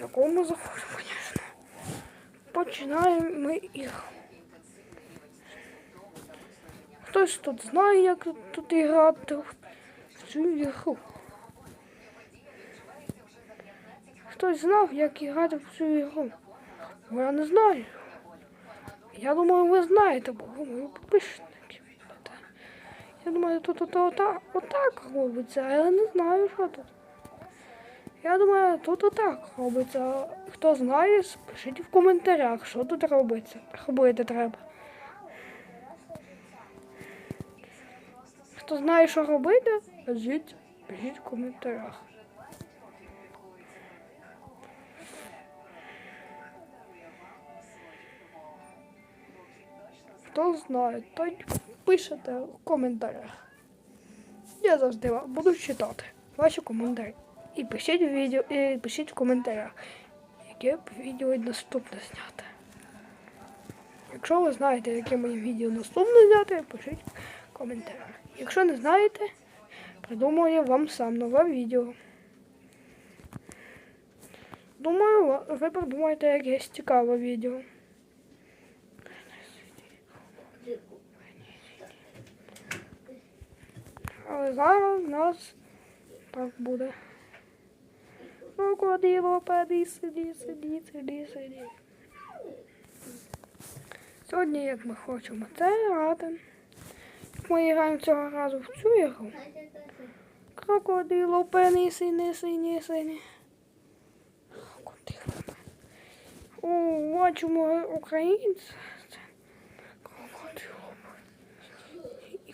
якому ми заходимо, звісно. Починаємо ми ігру. Хтось тут знає, як тут, грати в цю ігру. Хтось знав, як грати в цю ігру. Бо я не знаю. Я думаю, ви знаєте, бо ви мої підписники. Я думаю, тут отак робиться, а я не знаю, що тут. Я думаю, тут отак робиться. Хто знає, пишіть в коментарях, що тут робиться. Робити треба. Хто знає, що робити, пишіть, пишіть в коментарях. Хто знає, той пишете в коментарях. Я завжди буду читати ваші коментарі. І пишіть в відео, і пишіть в коментарях, яке б відео наступне зняти. Якщо ви знаєте, яке моє відео наступне зняти, пишіть в коментарях. Якщо не знаєте, придумаю вам сам нове відео. Думаю, ви придумаєте якесь цікаве відео. Але зараз у нас так буде. Крокодило, пади, сиди, сиди, сиди, сиди. Сьогодні, як ми хочемо це грати. Як ми граємо цього разу в цю ігру. Крокодило, пені, сині, сині, сині. О, бачимо українця.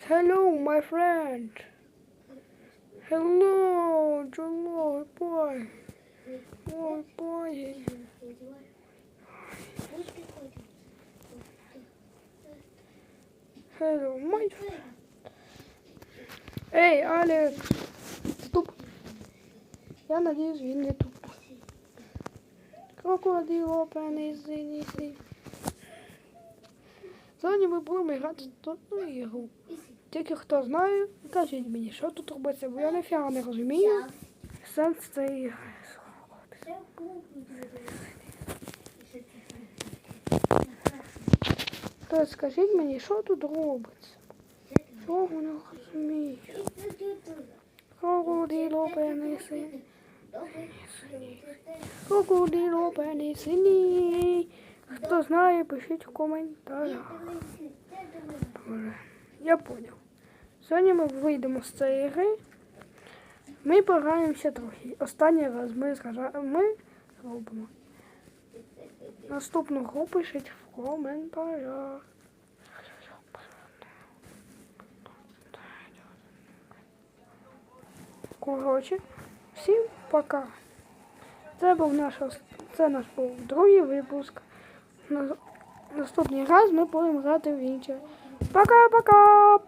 Hello, my friend. Hello, hello, boy. Ой, boy. Hello, my friend. Ей, Алекс. Туп. Я надеюсь, він не туп. Крокодило, пенisi, ніси. Сьогодні ми будемо грати в одну ігру. Тільки хто знає, кажіть мені, що тут робиться, бо я ніфіга не розумію. Сенс цієї ігри. Скажіть мені, що тут робиться? Чого не розумію? Крокодило, пенisi. Крокодило, пенisi, ні. Хто знає, пишіть в коментарях. Я поняв. Сьогодні ми вийдемо з цієї гри. Ми пограємося трохи. Останній раз ми, згра- ми зробимо. Наступну гру пишіть в коментарях. Коротше, всім пока. Це був наш це наш був другий випуск. Наступний раз ми будемо грати в інше. Пока-пока!